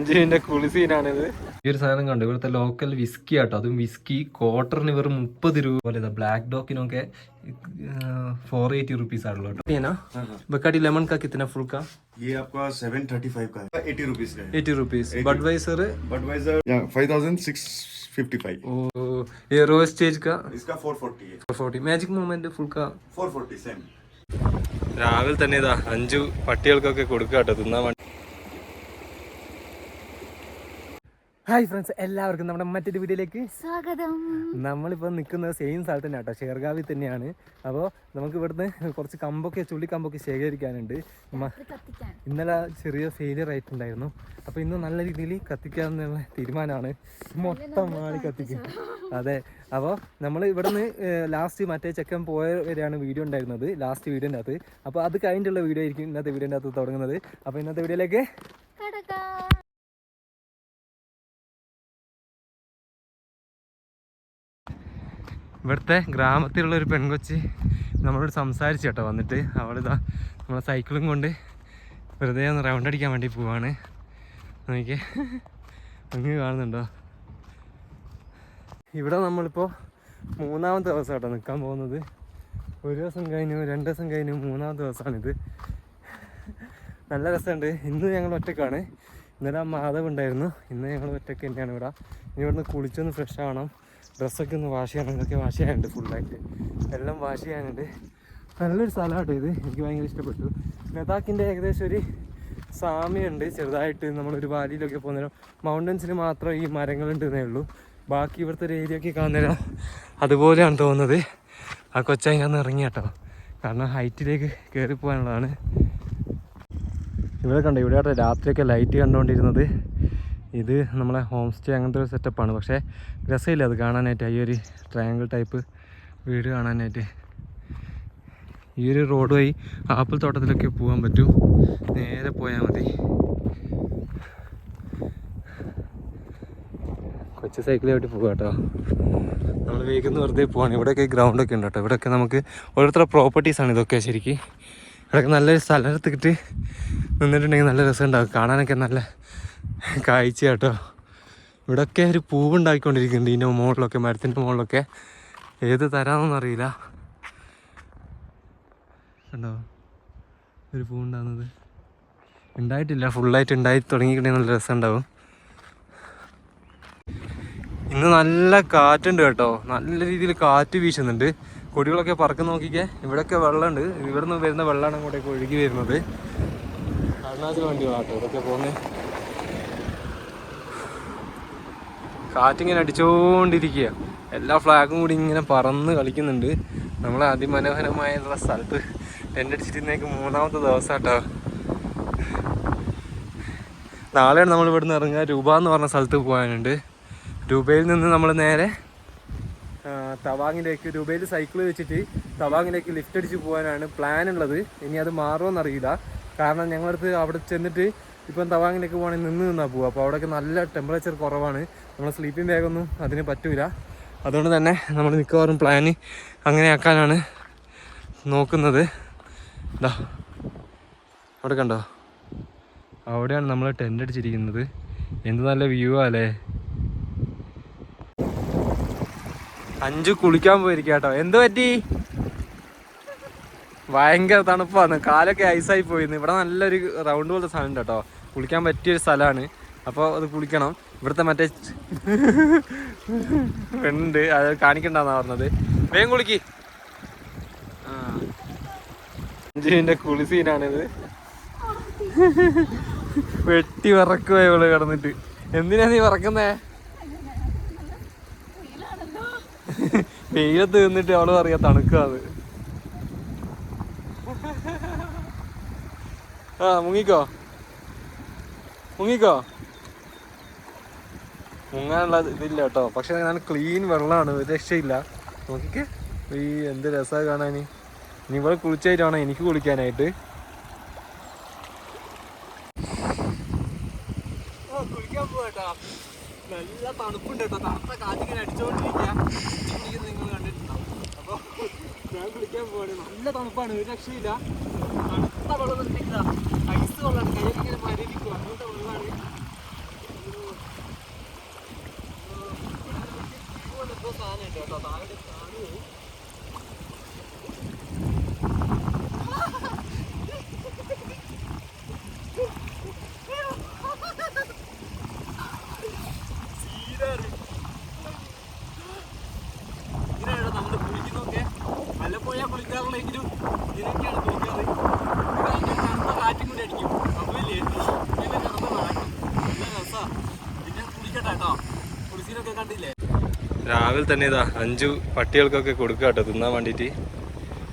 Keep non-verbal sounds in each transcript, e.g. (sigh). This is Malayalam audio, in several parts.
അഞ്ജുവിന്റെ കുളി ഈ ഒരു സാധനം കണ്ടു. ഇവിടുത്തെ ലോക്കൽ വിസ്കി ആട്ടോ. അതും വിസ്കി ക്വാർട്ടറിന് വെറും മുപ്പത് രൂപ പോലെ ബ്ലാക്ക് ഡോക്കിനൊക്കെ ഫോർ എയ്റ്റി റുപ്പീസ് ആണല്ലോ ബക്കാട്ടി ലെമൺ ना बकाटी लेमन का कितना फुल का ये आपका 735 का है 80 रुपीस का 80 रुपीस बडवाइजर 5655 का इसका 440 है 440 का 440 രാവിലെ തന്നെ ഇതാ അഞ്ചു പട്ടികൾക്കൊക്കെ കൊടുക്കാട്ടോ. തിന്നാൻ വേണ്ടി. ഹായ് ഫ്രണ്ട്സ് എല്ലാവർക്കും നമ്മുടെ മറ്റൊരു വീഡിയോയിലേക്ക് സ്വാഗതം. നമ്മളിപ്പോൾ നിൽക്കുന്നത് സെയിം സ്ഥലത്ത് തന്നെ കേട്ടോ ഷേർഗാവിൽ തന്നെയാണ്. അപ്പോൾ നമുക്ക് ഇവിടുന്ന് കുറച്ച് കമ്പൊക്കെ ചുള്ളിക്കമ്പൊക്കെ ശേഖരിക്കാനുണ്ട്. ഇന്നലെ ചെറിയ ഫെയിലിയർ ആയിട്ടുണ്ടായിരുന്നു. അപ്പോൾ ഇന്ന് നല്ല രീതിയിൽ കത്തിക്കാമെന്നുള്ള തീരുമാനമാണ്. മൊത്തം മാറി കത്തിക്കും. അതെ. അപ്പോൾ നമ്മൾ ഇവിടുന്ന് ലാസ്റ്റ് മറ്റേ ചെക്കൻ പോയ വരെയാണ് വീഡിയോ ഉണ്ടായിരുന്നത് ലാസ്റ്റ് വീഡിയോന്റെ അകത്ത്. അപ്പോൾ അത് കഴിഞ്ഞിട്ടുള്ള വീഡിയോ ആയിരിക്കും ഇന്നത്തെ വീഡിയോന്റെ അകത്ത് തുടങ്ങുന്നത്. അപ്പോൾ ഇന്നത്തെ വീഡിയോയിലേക്ക് കടക്കാം. ഇവിടുത്തെ ഗ്രാമത്തിലുള്ള ഒരു പെൺകൊച്ചി നമ്മളോട് സംസാരിച്ചു കേട്ടോ. വന്നിട്ട് അവളിതാ നമ്മളെ സൈക്കിളും കൊണ്ട് വെറുതെ ഒന്ന് റൗണ്ട് അടിക്കാൻ വേണ്ടി പോവാണ്. നോക്കിയേ. അങ്ങ് കാണുന്നുണ്ടോ? ഇവിടെ നമ്മളിപ്പോൾ മൂന്നാമത്തെ ദിവസം കേട്ടോ നിൽക്കാൻ പോകുന്നത്. ഒരു ദിവസം കഴിഞ്ഞു രണ്ട് ദിവസം കഴിഞ്ഞു മൂന്നാമത്തെ ദിവസമാണിത്. നല്ല രസമുണ്ട്. ഇന്ന് ഞങ്ങൾ ഒറ്റക്കാണ്. ഇന്നലെ മാധവ് ഉണ്ടായിരുന്നു. ഇന്ന് ഞങ്ങൾ ഒറ്റയ്ക്ക് തന്നെയാണ് ഇവിടെ. ഇനി ഇവിടുന്ന് കുളിച്ചൊന്ന് ഫ്രഷ് ആവണം. ഡ്രസ്സൊക്കെ ഒന്ന് വാഷ് ചെയ്യണം. ഇതൊക്കെ വാഷ് ചെയ്യാനുണ്ട് ഫുള്ളായിട്ട്. എല്ലാം വാഷ് ചെയ്യാനുണ്ട്. നല്ലൊരു സ്ഥലമാട്ടോ ഇത്. എനിക്ക് ഭയങ്കര ഇഷ്ടപ്പെട്ടു. ലഡാക്കിന്റെ ഏകദേശം ഒരു സാമ്യമുണ്ട്. ചെറുതായിട്ട് നമ്മളൊരു വാലിയിലൊക്കെ പോകുന്നേരം മൗണ്ടൻസിൽ മാത്രം ഈ മരങ്ങളുണ്ടെന്നേ ഉള്ളൂ. ബാക്കി ഇവിടുത്തെ ഒരു ഏരിയ ഒക്കെ കാണുന്നേരം അതുപോലെയാണ് തോന്നുന്നത്. ആ കൊച്ചതിനകത്ത് ഇറങ്ങി കേട്ടോ. കാരണം ഹൈറ്റിലേക്ക് കയറി പോകാനുള്ളതാണ്. ഇവിടെ കണ്ടോ ഇവിടെ രാത്രിയൊക്കെ ലൈറ്റ് കണ്ടുകൊണ്ടിരുന്നത് ഇത് നമ്മളെ ഹോം സ്റ്റേ അങ്ങനത്തെ ഒരു സെറ്റപ്പാണ് പക്ഷേ രസമില്ല അത് കാണാനായിട്ട്. ഈ ഒരു ട്രയാങ്കിൾ ടൈപ്പ് വീട് കാണാനായിട്ട്. ഈ ഒരു റോഡ് വഴി ആപ്പിൾ തോട്ടത്തിലൊക്കെ പോകാൻ പറ്റും. നേരെ പോയാൽ മതി. കൊച്ചു സൈക്കിളായിട്ട് പോകാം കേട്ടോ. നമ്മൾ വേഗം വെറുതെ പോവാണ്. ഇവിടെയൊക്കെ ഗ്രൗണ്ടൊക്കെ ഉണ്ട് കേട്ടോ. ഇവിടെയൊക്കെ നമുക്ക് ഓരോരുത്തരുടെ പ്രോപ്പർട്ടീസാണ് ഇതൊക്കെ ശരിക്കും. ഇവിടെയൊക്കെ നല്ലൊരു സ്ഥലത്തിട്ട് നിന്നിട്ടുണ്ടെങ്കിൽ നല്ല രസം ഉണ്ടാവും കാണാനൊക്കെ നല്ല കാഴ്ച കേട്ടോ. ഇവിടെയൊക്കെ ഒരു പൂവുണ്ടാക്കിക്കൊണ്ടിരിക്കുന്നുണ്ട് ഇതിന്റെ മുകളിലൊക്കെ മരത്തിന്റെ മുകളിലൊക്കെ. ഏത് തരാമെന്നൊന്നും അറിയില്ല. കണ്ടോ? ഒരു പൂവുണ്ടാകുന്നത് ഉണ്ടായിട്ടില്ല. ഫുള്ളായിട്ട് ഉണ്ടായി തുടങ്ങിയിട്ടുണ്ടെങ്കിൽ നല്ല രസം ഉണ്ടാവും ഇന്ന് നല്ല കാറ്റുണ്ട് കേട്ടോ. നല്ല രീതിയിൽ കാറ്റ് വീശുന്നുണ്ട്. കൊടികളൊക്കെ പറക്കുന്ന നോക്കിക്കേ. ഇവിടെയൊക്കെ വെള്ളമുണ്ട്. ഇവിടെ നിന്ന് വരുന്ന വെള്ളമാണ് അങ്ങോട്ടേക്ക് ഒഴുകി വരുന്നത്. അരുണാചൽ വണ്ടികളാട്ടോ ഇതൊക്കെ പോകുന്നത് കാറ്റിങ്ങനെ അടിച്ചുകൊണ്ടിരിക്കുക എല്ലാ ഫ്ലാഗും കൂടി ഇങ്ങനെ പറന്ന് കളിക്കുന്നുണ്ട്. നമ്മൾ അതിമനോഹരമായ സ്ഥലത്ത് ടെന്റ് അടിച്ചിരുന്നേക്ക് മൂന്നാമത്തെ ദിവസം കേട്ടോ നാളെയാണ് നമ്മൾ ഇവിടുന്ന് ഇറങ്ങുക. രൂപ എന്ന് പറഞ്ഞ സ്ഥലത്ത് പോകാനുണ്ട്. രൂപയിൽ നിന്ന് നമ്മൾ നേരെ തവാങ്ങിലേക്ക് രൂപയിൽ സൈക്കിൾ വെച്ചിട്ട് തവാങ്ങിലേക്ക് ലിഫ്റ്റ് അടിച്ച് പോകാനാണ് പ്ലാൻ ഉള്ളത്. ഇനി അത് മാറുമോ എന്നറിയില്ല. കാരണം ഞങ്ങളടുത്ത് അവിടെ ചെന്നിട്ട് ഇപ്പം തവാങ്ങിലേക്ക് പോകണമെങ്കിൽ നിന്ന് നിന്നാൽ പോകുക അപ്പോൾ അവിടെയൊക്കെ നല്ല ടെമ്പറേച്ചർ കുറവാണ്. നമ്മൾ സ്ലീപ്പിംഗ് ബാഗൊന്നും അതിന് പറ്റൂല. അതുകൊണ്ട് തന്നെ നമ്മൾ മിക്കവാറും പ്ലാന് അങ്ങനെ ആക്കാനാണ് നോക്കുന്നത്. ഇതാ അവിടെ കണ്ടോ? അവിടെയാണ് നമ്മൾ ടെന്റ് അടിച്ചിരിക്കുന്നത്. എന്ത് നല്ല വ്യൂ അല്ലേ അഞ്ചു കുളിക്കാൻ പോയിരിക്കുക കേട്ടോ. എന്ത് പറ്റി? ഭയങ്കര തണുപ്പാണ്. കാലൊക്കെ ഐസായി പോയിരുന്നു ഇവിടെ നല്ലൊരു റൗണ്ട് പോലത്തെ സാധനം ഉണ്ട് കേട്ടോ. കുളിക്കാൻ പറ്റിയൊരു സ്ഥലമാണ്. അപ്പോൾ അത് കുളിക്കണം. ഇവിടുത്തെ മറ്റേ പെണ്ണുണ്ട് അത് കാണിക്കണ്ടെന്നാ പറഞ്ഞത്. വേഗം കുളിക്ക്. അഞ്ചുവിന്റെ കുളി സീനാണിത്. വെട്ടി വിറക്കുവാ ഇവൾ കിടന്നിട്ട്. എന്തിനാ നീ വിറക്കുന്നേ? വെയിലത്ത് നിന്നിട്ട് അവൾ പറയാ തണുക്കാത് ആ മുങ്ങിക്കോ? മുങ്ങിക്കോ മുങ്ങാനുള്ള ഇതില്ല കേട്ടോ. പക്ഷെ ഞാൻ ക്ലീൻ വെള്ളമാണ്. ഒരു രക്ഷയില്ല. നോക്കിക്കേ. ഈ എന്ത് രസമാണ് കാണാൻ. ഇനി ഇവിടെ കുളിച്ചായിട്ടാണ് എനിക്ക് കുളിക്കാനായിട്ട്? കുളിക്കാൻ പോവാട്ടോ നല്ല തണുപ്പുണ്ട് കേട്ടോ. തണുത്ത കാറ്റിങ്ങനെ അടിച്ചോണ്ടിരിക്കുക നിങ്ങൾ കണ്ടിട്ടുണ്ടാവും. അപ്പോൾ ഞാൻ കുളിക്കാൻ പോവാണ്. നല്ല തണുപ്പാണ്. ഒരു രക്ഷയില്ല. തണുത്ത വെള്ളം ഐസ് വെള്ളമാണ്. കയ്യിൽ ഇങ്ങനെ മരവിക്കും അങ്ങനത്തെ 干呢？这咋打的？രാവിലെ തന്നെ ഇതാ അഞ്ചു പട്ടികൾക്കൊക്കെ കൊടുക്കുക കേട്ടോ തിന്നാൻ വേണ്ടിയിട്ട്.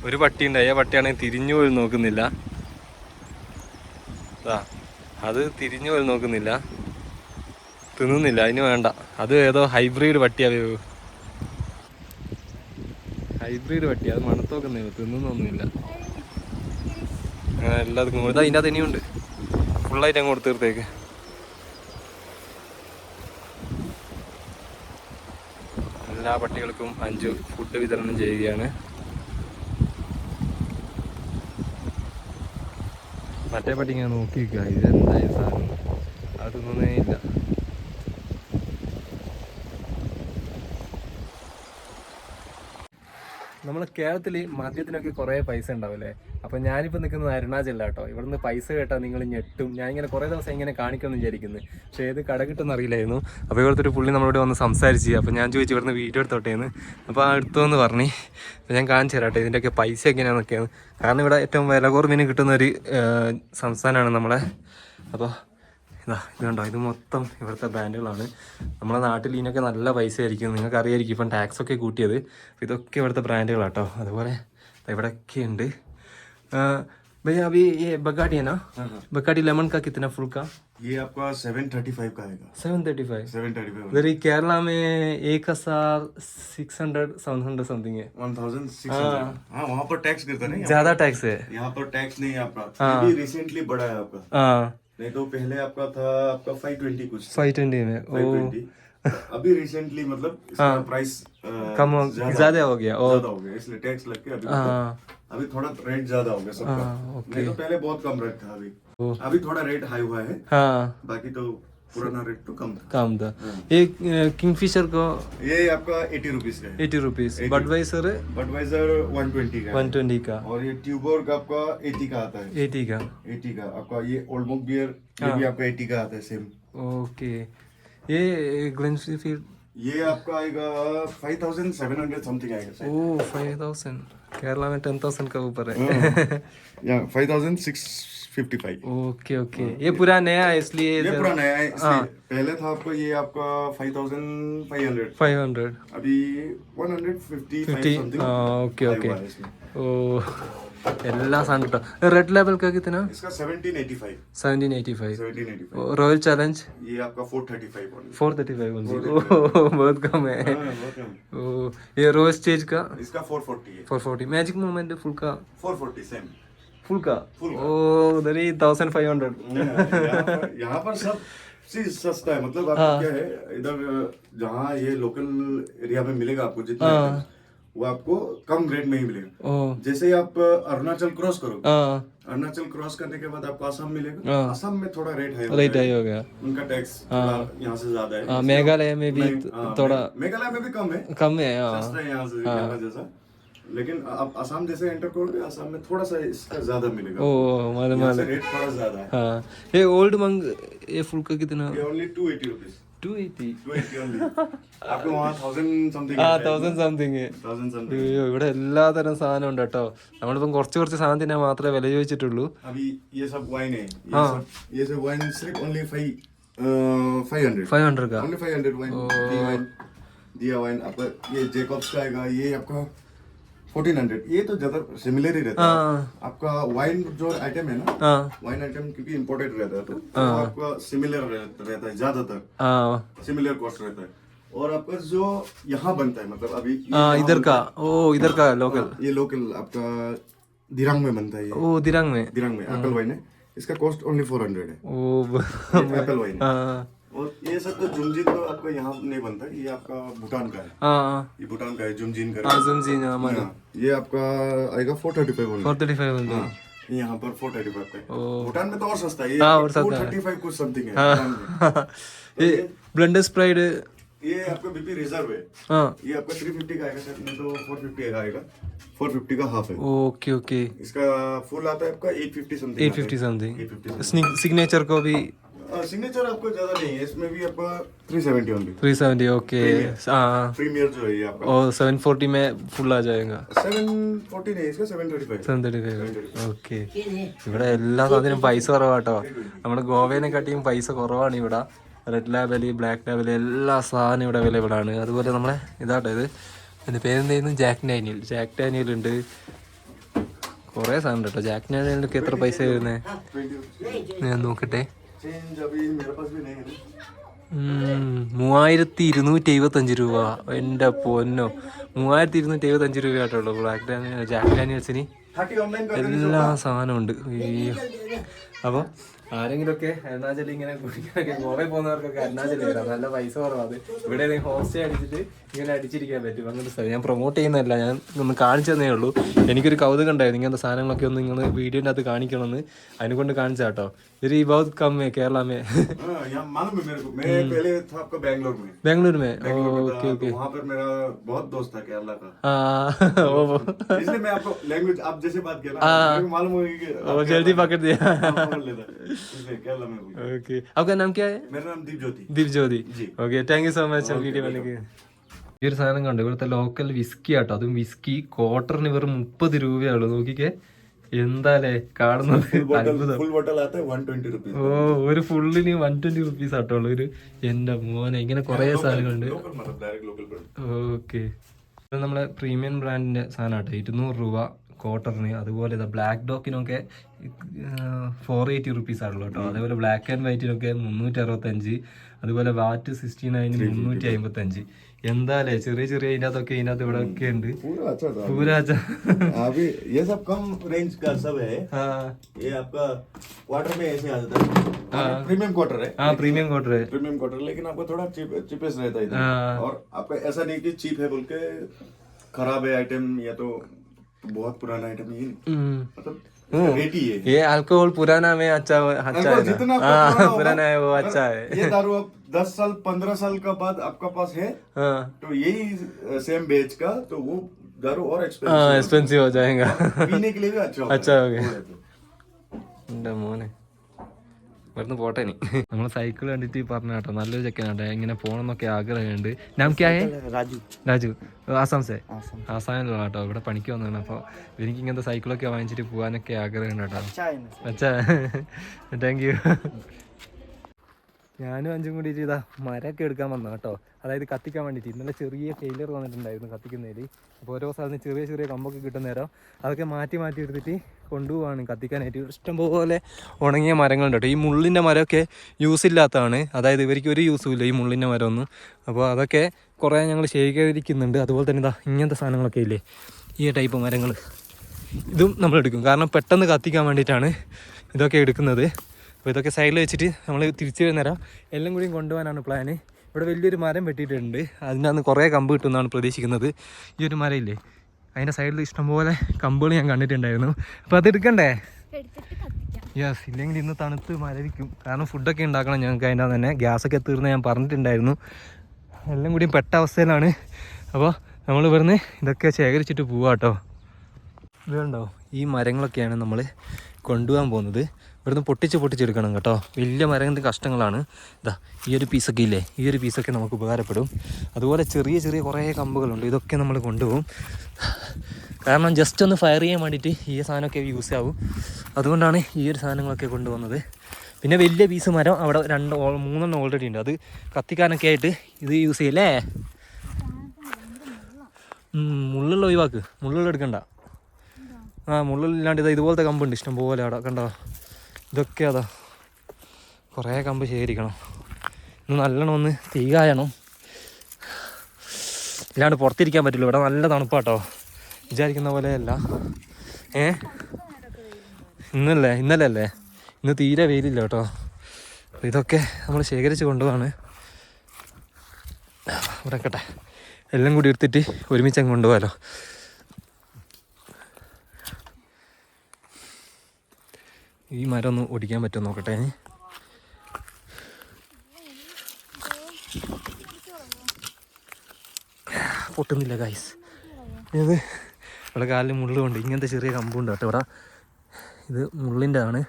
ഒരു പട്ടി ഉണ്ട് ആ പട്ടിയാണെങ്കിൽ തിരിഞ്ഞു പോലും നോക്കുന്നില്ല. അത് തിരിഞ്ഞു പോലും നോക്കുന്നില്ല. തിന്നുന്നില്ല അതിന് വേണ്ട. അത് ഏതോ ഹൈബ്രിഡ് പട്ടിയാവോ ഹൈബ്രിഡ് പട്ടി അത് മണത്തോക്കുന്നേ തിന്നൊന്നുമില്ല അങ്ങനെ ഇതാ അതിന്റെ അതിനുണ്ട് ഫുള്ളായിട്ട് അങ്ങ് കൊടുത്ത് എല്ലാ പട്ടികൾക്കും അഞ്ച് ഫുഡ് വിതരണം ചെയ്യുകയാണ്. മറ്റേ പട്ടി ഇങ്ങനെ നോക്കി നിൽക്കുക. ഇതെന്തായ സാധനം? അത് തിന്നുന്നേ ഇല്ല. നമ്മളെ കേരളത്തിൽ മദ്യത്തിനൊക്കെ കുറേ പൈസ ഉണ്ടാവില്ലേ അപ്പോൾ ഞാനിപ്പോൾ നിൽക്കുന്നത് അരുണാചല കേട്ടോ. ഇവിടുന്ന് പൈസ കേട്ടാൽ നിങ്ങൾ ഞെട്ടും. ഞാൻ ഇങ്ങനെ കുറേ ദിവസം ഇങ്ങനെ കാണിക്കുമെന്ന് വിചാരിക്കുന്നു. പക്ഷേ ഏത് കട കിട്ടുമെന്ന് അറിയില്ലായിരുന്നു. അപ്പോൾ ഇവിടുത്തെ ഒരു പുള്ളി നമ്മളോട് വന്ന് സംസാരിച്ച്. അപ്പോൾ ഞാൻ ചോദിച്ചു ഇവിടുന്ന് വീഡിയോ എടുത്തോട്ടേന്ന്. അപ്പോൾ ആ എടുത്തോന്ന് പറഞ്ഞു. ഞാൻ കാണിച്ചു തരാം കേട്ടോ ഇതിന്റെയൊക്കെ പൈസ എങ്ങനെയാണെന്നൊക്കെയാണ് കാരണം ഇവിടെ ഏറ്റവും വില കുറവിന് കിട്ടുന്ന ഒരു സംസ്ഥാനമാണ് നമ്മളെ. അപ്പോൾ ഇതാ ഇതുണ്ടോ ഇത് മൊത്തം ഇവിടുത്തെ ബ്രാൻഡുകളാണ്. നമ്മളെ നാട്ടിൽ ഇതിനൊക്കെ നല്ല പൈസ ആയിരിക്കും നിങ്ങൾക്ക് അറിയായിരിക്കും ഇപ്പം ടാക്സൊക്കെ കൂട്ടിയത്. ഇതൊക്കെ ഇവിടുത്തെ ബ്രാൻഡുകളാട്ടോ. അതുപോലെ ഇവിടെയൊക്കെ ഉണ്ട് भैया अभी ये बगाड़ी है ना? बगाड़ी लेमन का कितना फुल का? ये आपका सेवन थर्टी फाइव का आएगा। Seven thirty five seven thirty five ही केरला में एक हज़ार six hundred seven hundred something है। वन थाउज़ेंड सिक्स हाँ। वहाँ पर टैक्स गिरता नहीं ज़्यादा टैक्स है। यहाँ पर टैक्स नहीं है आपका। रिसेंटली बढ़ा है आपका। हाँ। नहीं तो पहले आपका था आपका फाइव ट्वेंटी कुछ फाइव ट्वेंटी में। ओ फाइव ट्वेंटी अभी रिसेंटली मतलब इसका प्राइस कम हो ज़्यादा हो गया ओ ज़्यादा हो गया इसलिए टैक्स लग के अभी हाँ। अभी थोड़ा रेट ज़्यादा हो गया सबका। हाँ। नहीं तो पहले बहुत कम रेट था अभी। अभी थोड़ा रेट हाई हुआ है। हाँ। बाकी तो पुराना रेट तो कम था। काम था। ये किंगफिशर को ये आपका एटी रुपीज़ का है। Eighty rupees Budweiser Budweiser one twenty का है। वन ट्वेंटी का। और ये ट्यूबोर्ग आपका एटी का आता है। एटी का। एटी का। आपका ये ओल्ड मुक बियर ये भी आपका एटी का आता है सेम ओके ये ग्लेनफील्ड ये आपका आएगा five thousand seven hundred something आएगा शायद। ओ फाइव थाउज़ेंड केरला में टेन थाउज़ेंड का ऊपर है। या five thousand six fifty five okay okay. ये पूरा नया है इसलिए ये पुराना है इसलिए पहले था आपका ये आपका five thousand five hundred five hundred अभी one hundred fifty fifty okay okay. ओ। എല്ലാ സാധനം കേട്ടോ റെഡ് ലെവൽ का कितना इसका seventeen eighty five seventeen eighty five seventeen eighty five Royal Challenge ये आपका four thirty five four thirty five बहुत कम है ओ ये रोज स्टेज का इसका फोर फोर्टी है four forty Magic Moment full का फोर फोर्टी सेम फुल का Full का। ओ उधर ही थाउजेंड फाइव हंड्रेड यहाँ पर यहाँ पर सब चीज सस्ता है मतलब आपको क्या है इधर जहाँ ये लोकल एरिया में मिलेगा आपको जितना item, वो आपको कम रेट में ही मिलेगा। जैसे ही आप अरुणाचल क्रॉस करोगे हाँ। अरुणाचल क्रॉस करने के बाद आपको आसाम मिलेगा। हाँ। आसाम में थोड़ा रेट है रेट हाई हो गया। उनका टैक्स यहाँ से ज़्यादा है। हाँ मेघालय में भी हाँ, थोड़ा मेघालय में भी कम है। कम है हाँ। है यहाँ से जैसा। लेकिन आप आसाम जैसे एंटर करोगे आसाम में थोड़ा सा इसका ज़्यादा मिलेगा। ओ मालूम मालूम। रेट थोड़ा ज़्यादा है। हाँ। ये ओल्ड मंग ये फुल का कितना? ये only two eighty Rupees two eighty two eighty only आपको वहाँ थाउजेंड समथिंग ആ തൗസൻഡ് സംതിങ് थाउजेंड समथिंग അയ്യോ ഇവിടെ എല്ലാ തരം സാധനം ഉണ്ട് കേട്ടോ നമ്മളിപ്പം കുറച്ച് കുറച്ച് സാധനം തിന്നാൻ മാത്രമേ വില ചോദിച്ചിട്ടുള്ളൂ अभी ये सब वाइन है ये हाँ। सब ये सब वाइन सिर्फ only five five hundred five hundred का ओनली फाइव हंड्रेड वाइन दी वाइन दिया वाइन आपका ये जेकॉब्स का आएगा ये आपका फोर्टीन हंड्रेड ये तो ज़्यादा सिमिलर ही रहता है। हाँ। आपका वाइन जो आइटम है ना हाँ। वाइन आइटम क्योंकि इम्पोर्टेड रहता है तो वो आपका सिमिलर रहता है ज़्यादातर। हाँ। सिमिलर कॉस्ट रहता है। और आपका जो यहाँ बनता है मतलब अभी हाँ इधर का। ओ इधर का लोकल ये लोकल आपका दिरांग में बनता है ये। ओ दिरंग में। दिरांग में एप्पल वाइन है। इसका कॉस्ट ओनली फोर हंड्रेड है। ओ एप्पल वाइन हाँ। और ये सब तो जुमजिन तो आपका यहाँ नहीं बनता ये आपका भूटान का है? हाँ ये भूटान का है जुमजिन का हाँ। जुम जी हाँ हाँ, ये आपका आएगा four thirty five four thirty five हाँ। यहाँ पर फोर थर्टी फाइव भूटान में तो और सस्ता है ये हाँ, और सस्ता थर्टी फाइव कुछ समथिंग (laughs) है ये ब्लेंडर स्प्राइड ये आपका बीपी रिज़र्व है। ആ ये आपका 350 का आएगा सर नहीं तो 450 का आएगा 450 का हाफ़ है। ओके ओके इसका फुल आता है आपका 850 something eight fifty something signature को भी सिग्नेचर आपको ज्यादा नहीं है इसमें भी आपका 370 ओनली थ्री सेवेंटी ओके हाँ प्रीमियर जो है ये आपका और सेवन फोर्टी में फुल आ जाएगा 740 नहीं इसका 735 സെവൻ തേർട്ടി ഫൈവ് ഓക്കെ ഇവിടെ എല്ലാ സാധനവും പൈസ കുറവാട്ടോ നമ്മുടെ ഗോവേനെക്കാട്ടിയും പൈസ കുറവാണ് ഇവിടെ റെഡ് ലാബല് ബ്ലാക്ക് ലാബല് എല്ലാ സാധനവും ഇവിടെ അവൈലബിൾ ആണ് അതുപോലെ നമ്മളെ ഇതാട്ടോ ഇത് എൻ്റെ പേരെന്തായിരുന്നു ജാക്ക് ഡാനിയൽ ജാക്ക് ഡാനിയൽ ഉണ്ട് കുറേ സാധനം ഉണ്ട് കേട്ടോ ജാക്ക് ഡാനിയലിനൊക്കെ എത്ര പൈസ വരുന്നത് ഞാൻ നോക്കട്ടെ മൂവായിരത്തി ഇരുന്നൂറ്റി എഴുപത്തഞ്ച് രൂപ. എന്റെ പൊന്നോ. മൂവായിരത്തി ഇരുന്നൂറ്റി എഴുപത്തഞ്ച് രൂപ ആയിട്ടുള്ളൂ ബ്ലാക്ക് ഡാനിയൽ ജാക്ക് ഡാനിയൽസിന് എല്ലാ സാധനവും ഉണ്ട്. അപ്പോൾ ആരെങ്കിലും ഒക്കെ അരുണാചലിൽ ഇങ്ങനെ കുടിക്കാനൊക്കെ ഗോവയിൽ പോകുന്നവർക്കൊക്കെ അരുണാചലിൽ വരാം. നല്ല പൈസ കുറവാണ് ഇവിടെ ഹോസ്റ്റേ അടിച്ചിട്ട് ഇങ്ങനെ അടിച്ചിരിക്കാൻ പറ്റും. അങ്ങനത്തെ സ്ഥലം. ഞാൻ പ്രൊമോട്ട് ചെയ്യുന്നതല്ല. ഞാൻ ഒന്ന് കാണിച്ചു തന്നേ ഉള്ളൂ. എനിക്കൊരു കൗതുകം ഉണ്ടായിരുന്നു. ഇങ്ങനത്തെ സാധനങ്ങളൊക്കെ ഒന്ന് നിങ്ങൾ വീഡിയോന്റെ അകത്ത് കാണിക്കണമെന്ന്. അതിനെക്കൊണ്ട് കാണിച്ചാട്ടോ. കാണിച്ചാ കേട്ടോ ഇത് ഈ बहुत कम है केरला में हाँ यहाँ मालूम है मेरे को मैं पहले था आपका बैंगलोर में बेंगलुरु में बैंगलोर में ओके था, ओके तो वहाँ पर मेरा बहुत दोस्त था केरला का हाँ वो वो इसलिए मैं आपको लैंग्वेज आप जैसे बात किया ना मेरे को मालूम हो गया कि वो जल्दी पकड़ दिया हाँ, पकड़ लेता इसलिए केरला में बोल ओके आपका नाम क्या है मेरा नाम Deep Jyoti Deep Jyoti ji. Okay thank you so much video വന്നിക്ക് ഈ ഒരു സാധനം കണ്ടു ഇവിടുത്തെ ലോക്കൽ വിസ്കി ആട്ടോ അതും വിസ്കി ക്വാർട്ടറിന് വെറും മുപ്പത് രൂപയുള്ളൂ നോക്കിക്കേ എന്താലേ കാണുന്നത്? ഓ ഒരു ഫുള്ളിന് വൺ ട്വന്റി റുപ്പീസ് ആട്ടോളൂ ഒരു എന്റെ മോനെ ഇങ്ങനെ കുറെ സാധനങ്ങളുണ്ട്. ഓക്കെ. നമ്മളെ പ്രീമിയം ബ്രാൻഡിന്റെ സാധനം ആട്ടോ ഇരുന്നൂറ് രൂപ കോട്ടറിന് അതുപോലെ ഇതാ ബ്ലാക്ക് ഡോക്കിനൊക്കെ ഫോർ എയ്റ്റി റുപ്പീസ് ആണല്ലോ കേട്ടോ. അതേപോലെ ബ്ലാക്ക് ആൻഡ് വൈറ്റിനൊക്കെ മുന്നൂറ്റി അറുപത്തഞ്ച് അതുപോലെ വാറ്റ് സിക്സ്റ്റി നയന് മുന്നൂറ്റി അമ്പത്തഞ്ച് എന്താലേ ചെറിയ ചെറിയ ഇതിനകത്തൊക്കെ ഇതിനകത്ത് ഇവിടെ ഒക്കെ ഉണ്ട് पूरा अच्छा था പൂരാച്ച अभी ये सब कम रेंज का सब है ആ ये आपका क्वार्टर में ऐसे आ जाता है प्रीमियम क्वार्टर है ആ പ്രീമിയം ക്വാർട്ടർ प्रीमियम क्वार्टर लेकिन आपको थोड़ा चीप चीपेस्ट रहता है इधर हाँ। और आपका ऐसा नहीं कि चीप है बोल के खराब है आइटम या तो बहुत पुराना आइटम ये नहीं। मतलब रेट ही है हम्म। ये अल्कोहल पुराना में अच्छा अच्छा है जितना तो हाँ, पुराना है वो अच्छा है। ये दारू अब दस साल पंद्रह साल का बाद आपका पास है। हाँ। तो यही सेम बेच का तो वो दारू और एक्सपेंसिव हाँ, हो जाएगा। पीने के लिए भी अच्छा अच्छा हो गया। तो। मोहन है ഇവിടുന്ന് പോട്ടെ നമ്മൾ സൈക്കിൾ കണ്ടിട്ട് പറഞ്ഞ കേട്ടോ നല്ലൊരു ചെക്കനാട്ടെ ഇങ്ങനെ പോകണമെന്നൊക്കെ ആഗ്രഹമുണ്ട്. നമുക്കായേ രാജു. രാജു. ആസാംസേ? ആസാമിലുള്ള കേട്ടോ. ഇവിടെ പണിക്ക് വന്നതാണ്. അപ്പോൾ എനിക്ക് ഇങ്ങനത്തെ സൈക്കിളൊക്കെ വാങ്ങിച്ചിട്ട് പോകാനൊക്കെ ആഗ്രഹമുണ്ട് കേട്ടോ. അച്ഛാ താങ്ക് യു ഞാനും അഞ്ചും കൂടി ചെയ്താ മരമൊക്കെ എടുക്കാൻ വന്നു കേട്ടോ. അതായത് കത്തിക്കാൻ വേണ്ടിയിട്ട്. ഇന്നലെ ചെറിയ ഫെയിലിയർ വന്നിട്ടുണ്ടായിരുന്നു കത്തിക്കുന്നതിൽ അപ്പോൾ ഓരോ സ്ഥലത്ത് ചെറിയ ചെറിയ കമ്പൊക്കെ കിട്ടുന്ന നേരം അതൊക്കെ മാറ്റി മാറ്റി എടുത്തിട്ട് കൊണ്ടുപോവാണ് കത്തിക്കാനായിട്ട്. ഇഷ്ടംപോലെ ഉണങ്ങിയ മരങ്ങളുണ്ട് കേട്ടോ. ഈ മുള്ളിന്റെ മരമൊക്കെ യൂസ് ഇല്ലാത്തതാണ്. അതായത് ഇവർക്ക് ഒരു യൂസും ഇല്ല ഈ മുള്ളിന്റെ മരമൊന്നും. അപ്പോൾ അതൊക്കെ കുറേ ഞങ്ങൾ ശേഖരിക്കുന്നുണ്ട്. അതുപോലെ തന്നെ ഇതാ ഇങ്ങനത്തെ സാധനങ്ങളൊക്കെ ഇല്ലേ? ഈ ടൈപ്പ് മരങ്ങൾ ഇതും നമ്മൾ എടുക്കും. കാരണം പെട്ടെന്ന് കത്തിക്കാൻ വേണ്ടിയിട്ടാണ് ഇതൊക്കെ എടുക്കുന്നത്. അപ്പോൾ ഇതൊക്കെ സൈഡിൽ വെച്ചിട്ട് നമ്മൾ തിരിച്ചു വരുന്നേരം എല്ലാം കൂടിയും കൊണ്ടുപോകാനാണ് പ്ലാന് ഇവിടെ വലിയൊരു മരം വെട്ടിയിട്ടുണ്ട്. അതിന്റെ അന്ന് കുറേ കമ്പ് കിട്ടുമെന്നാണ് പ്രതീക്ഷിക്കുന്നത്. ഈ ഒരു മരം ഇല്ലേ? അതിന്റെ സൈഡിൽ ഇഷ്ടംപോലെ കമ്പുകൾ ഞാൻ കണ്ടിട്ടുണ്ടായിരുന്നു. അപ്പോൾ അത് എടുക്കണ്ടേ? യെസ് ഇല്ലെങ്കിൽ ഇന്ന് തണുത്ത് മരവിക്കും. കാരണം ഫുഡൊക്കെ ഉണ്ടാക്കണം ഞങ്ങൾക്ക് അതിന്റെ തന്നെ. ഗ്യാസൊക്കെ തീർന്ന് ഞാൻ പറഞ്ഞിട്ടുണ്ടായിരുന്നു. എല്ലാം കൂടിയും പെട്ട അവസ്ഥയിലാണ്. അപ്പോൾ നമ്മൾ ഇവിടുന്ന് ഇതൊക്കെ ശേഖരിച്ചിട്ട് പോവാട്ടോ ഇതുണ്ടോ? ഈ മരങ്ങളൊക്കെയാണ് നമ്മൾ കൊണ്ടുപോകാൻ പോകുന്നത്. ഇവിടുന്ന് പൊട്ടിച്ച് പൊട്ടിച്ചെടുക്കണം കേട്ടോ. വലിയ മരങ്ങളുടെ കഷ്ടങ്ങളാണ് ഇതാ ഈ ഒരു പീസൊക്കെ ഇല്ലേ? ഈ ഒരു പീസൊക്കെ നമുക്ക് ഉപകാരപ്പെടും. അതുപോലെ ചെറിയ ചെറിയ കുറേ കമ്പുകളുണ്ട്. ഇതൊക്കെ നമ്മൾ കൊണ്ടുപോകും. കാരണം ജസ്റ്റ് ഒന്ന് ഫയർ ചെയ്യാൻ വേണ്ടിയിട്ട് ഈ സാധനമൊക്കെ യൂസ് ആവും. അതുകൊണ്ടാണ് ഈ ഒരു സാധനങ്ങളൊക്കെ കൊണ്ടുവന്നത് പിന്നെ വലിയ പീസ് മരം അവിടെ രണ്ട് മൂന്നെണ്ണം ഓൾറെഡി ഉണ്ട്. അത് കത്തിക്കാനൊക്കെ ആയിട്ട് ഇത് യൂസ് ചെയ്യല്ലേ? മുള്ളുള്ള ഒഴിവാക്ക്. മുള്ളുള്ള എടുക്കണ്ട. ആ മുള്ളില്ലാണ്ട് ഇതാ ഇതുപോലത്തെ കമ്പുണ്ട്. ഇഷ്ടം പോലെ അവിടെ. കണ്ടോ? ഇതൊക്കെ അതാ. കുറേ കമ്പ് ശേഖരിക്കണം. ഇന്ന് നല്ലോണം ഒന്ന് തീ കായണം. ഇല്ലാണ്ട് പുറത്തിരിക്കാൻ പറ്റില്ല. ഇവിടെ നല്ല തണുപ്പാട്ടോ. വിചാരിക്കുന്ന പോലെയല്ല. ഏ? ഇന്നല്ലേ? ഇന്നലെ അല്ലേ ഇന്ന് തീരെ വെയിലില്ല കേട്ടോ. ഇതൊക്കെ നമ്മൾ ശേഖരിച്ച് കൊണ്ടുപോവാണ്. ഇവിടെ എല്ലാം കൂടി എടുത്തിട്ട് ഒരുമിച്ച് അങ്ങ് കൊണ്ടുപോകാലോ ഈ മരം ഒന്ന് ഓടിക്കാൻ പറ്റുമോ നോക്കട്ടെ? പൊട്ടുന്നില്ല ഗൈസ് ഇത് ഇവിടെ കാലിൽ മുള്ളുണ്ട്. ഇങ്ങനത്തെ ചെറിയ കമ്പുണ്ട് കേട്ടോ ഇവിടെ. ഇത് മുള്ളിന്റെ ആണ്.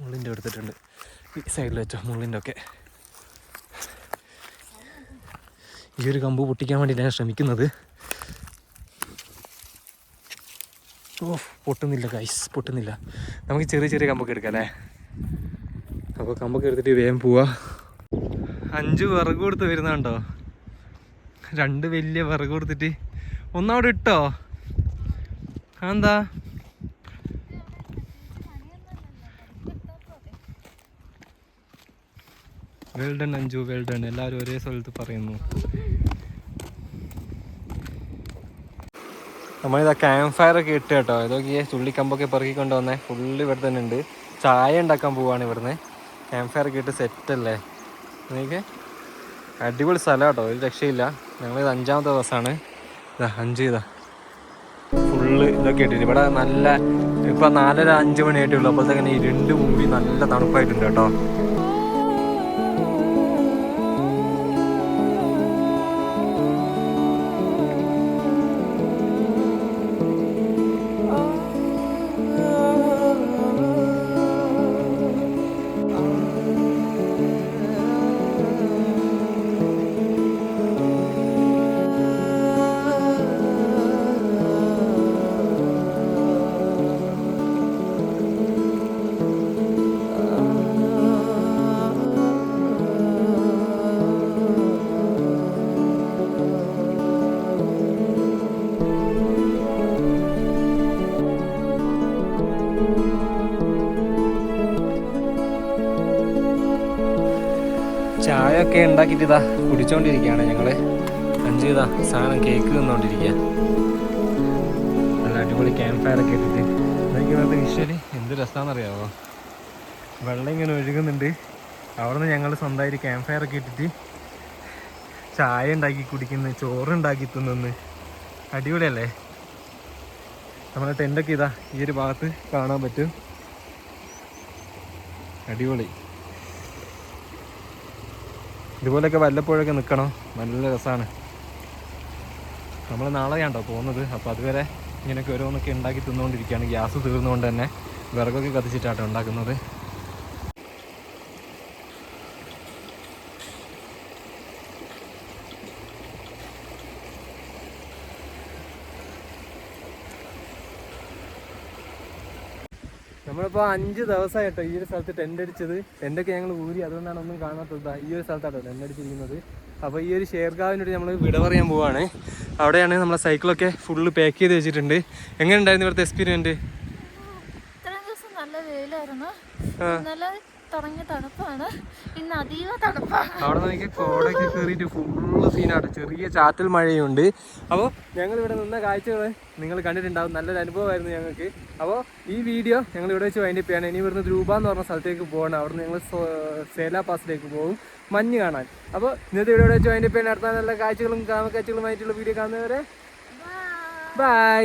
മുള്ളിന്റെ എടുത്തിട്ടുണ്ട് ഈ സൈഡിൽ വെച്ചോ മുള്ളിന്റെ ഒക്കെ. ഈ ഒരു കമ്പ് പൊട്ടിക്കാൻ വേണ്ടിയിട്ടാണ് ഞാൻ ശ്രമിക്കുന്നത്. ഓ പൊട്ടുന്നില്ല കൈസ് പൊട്ടുന്നില്ല. നമുക്ക് ചെറിയ ചെറിയ കമ്പൊക്കെ എടുക്കാം അല്ലേ? അപ്പോൾ കമ്പൊക്കെ എടുത്തിട്ട് വേഗം പോവാ. അഞ്ച് വിറക് കൊടുത്ത് വരുന്നുണ്ടോ രണ്ട് വലിയ വിറക് കൊടുത്തിട്ട്. ഒന്നവിടെ ഇട്ടോ? എന്താ വേൾഡൺ അഞ്ചു വേൾഡൺ എല്ലാവരും ഒരേ സ്ഥലത്ത് പറയുന്നു. നമ്മളിതാ ക്യാമ്പ് ഫയർ ഒക്കെ ഇട്ട് കേട്ടോ. ഇതൊക്കെ ചുള്ളിക്കമ്പൊക്കെ പെറുക്കി കൊണ്ടുവന്നേ. ഫുള്ള് ഇവിടെ തന്നെ ഉണ്ട്. ചായ ഉണ്ടാക്കാൻ പോവാണ് ഇവിടുന്ന്. ക്യാമ്പ് ഫയർ ഒക്കെ ഇട്ട് സെറ്റ് അല്ലേ? എനിക്ക് അടിപൊളി സ്ഥലം കേട്ടോ. ഒരു രക്ഷയില്ല. ഞങ്ങളിത് അഞ്ചാമത്തെ ദിവസമാണ്. ഇതാ അഞ്ച് ഇതാ. ഫുള്ള് ഇതൊക്കെ ഇട്ടിട്ട് ഇവിടെ നല്ല ഇപ്പം നാലര അഞ്ച് മണിയായിട്ടേ ഉള്ളൂ. അപ്പോഴത്തേക്ക് ഇരുണ്ട് മൂവി നല്ല തണുപ്പായിട്ടുണ്ട് കേട്ടോ. ഒക്കെ ഉണ്ടാക്കിയിട്ട് ഇതാ കുടിച്ചോണ്ടിരിക്കുകയാണ് ഞങ്ങൾ. അഞ്ച് ഇതാ സാധനം കേക്ക് തിന്നോണ്ടിരിക്കുക. നല്ല അടിപൊളി ക്യാമ്പ് ഫയർ ഒക്കെ ഇട്ടിട്ട്. അതൊക്കെ വിഷ്വലി എന്ത് രസമാണെന്നറിയാമോ വെള്ളം ഇങ്ങനെ ഒഴുകുന്നുണ്ട്. അവിടുന്ന് ഞങ്ങൾ സ്വന്തമായിട്ട് ക്യാമ്പ് ഫയർ ഒക്കെ ഇട്ടിട്ട് ചായ ഉണ്ടാക്കി കുടിക്കുന്നു ചോറ് ഉണ്ടാക്കി തിന്നുന്നു. അടിപൊളിയല്ലേ? നമ്മളെ ടെന്റൊക്കെ ഇതാ ഈ ഒരു ഭാഗത്ത് കാണാൻ പറ്റും. അടിപൊളി. ഇതുപോലെയൊക്കെ വല്ലപ്പോഴൊക്കെ നിൽക്കണം. നല്ല രസമാണ്. നമ്മൾ നാളെയാണ്ടോ പോകുന്നത്? അപ്പോൾ അതുവരെ ഇങ്ങനെയൊക്കെ ഓരോന്നൊക്കെ ഉണ്ടാക്കി തിന്നുകൊണ്ടിരിക്കുകയാണ്. ഗ്യാസ് തീർന്നുകൊണ്ട് തന്നെ വിറകൊക്കെ കത്തിച്ചിട്ടാട്ടോ ഉണ്ടാക്കുന്നത്. നമ്മളിപ്പോൾ അഞ്ച് ദിവസമായിട്ടോ ഈ ഒരു സ്ഥലത്ത് ടെന്റ് അടിച്ചത്. ടെന്റൊക്കെ ഞങ്ങൾ ഊരി അതുകൊണ്ടാണ് ഒന്നും കാണാത്തത്. ഈ ഒരു സ്ഥലത്താട്ടോ ടെന്റ് അടിച്ചിരിക്കുന്നത്. അപ്പോൾ ഈ ഒരു ഷേർഗാവിനോട് നമ്മൾ വിട പറയാൻ പോവാണ്. അവിടെയാണ് നമ്മളെ സൈക്കിളൊക്കെ ഫുള്ള് പാക്ക് ചെയ്ത് വെച്ചിട്ടുണ്ട്. എങ്ങനെ ഉണ്ടായിരുന്നു ഇവിടുത്തെ എക്സ്പീരിയന്റ് ഇത്രയും ദിവസം നല്ല വെയിലായിരുന്നു. തുടങ്ങിയ തണുപ്പാണ്. ഇന്ന് അതീവ തണുപ്പാണ് അവിടെ നോക്കി കോടൊക്കെ കയറിയിട്ട് ഫുള്ള് സീനാണ് ചെറിയ ചാറ്റൽ മഴയുണ്ട്. അപ്പോൾ ഞങ്ങൾ ഇവിടെ നിന്ന കാഴ്ചകൾ നിങ്ങൾ കണ്ടിട്ടുണ്ടാവും. നല്ലൊരു അനുഭവമായിരുന്നു ഞങ്ങൾക്ക്. അപ്പോൾ ഈ വീഡിയോ ഞങ്ങൾ ഇവിടെ വെച്ച് വൈൻഡപ്പ് ചെയ്യാണ്. ഇനി ഇവിടുന്ന് രൂപ എന്ന് പറഞ്ഞ സ്ഥലത്തേക്ക് പോകണം അവിടെ ഞങ്ങൾ സേല പാസിലേക്ക് പോകും. മഞ്ഞ് കാണാൻ. അപ്പോൾ ഇന്നത്തെ ഇവിടെ വെച്ച് വൈൻഡപ്പ് ചെയ്യാൻ അടുത്ത നല്ല കാഴ്ചകളും കാമക്കാഴ്ചകളുമായിട്ടുള്ള വീഡിയോ കാണുന്നവരെ ബൈ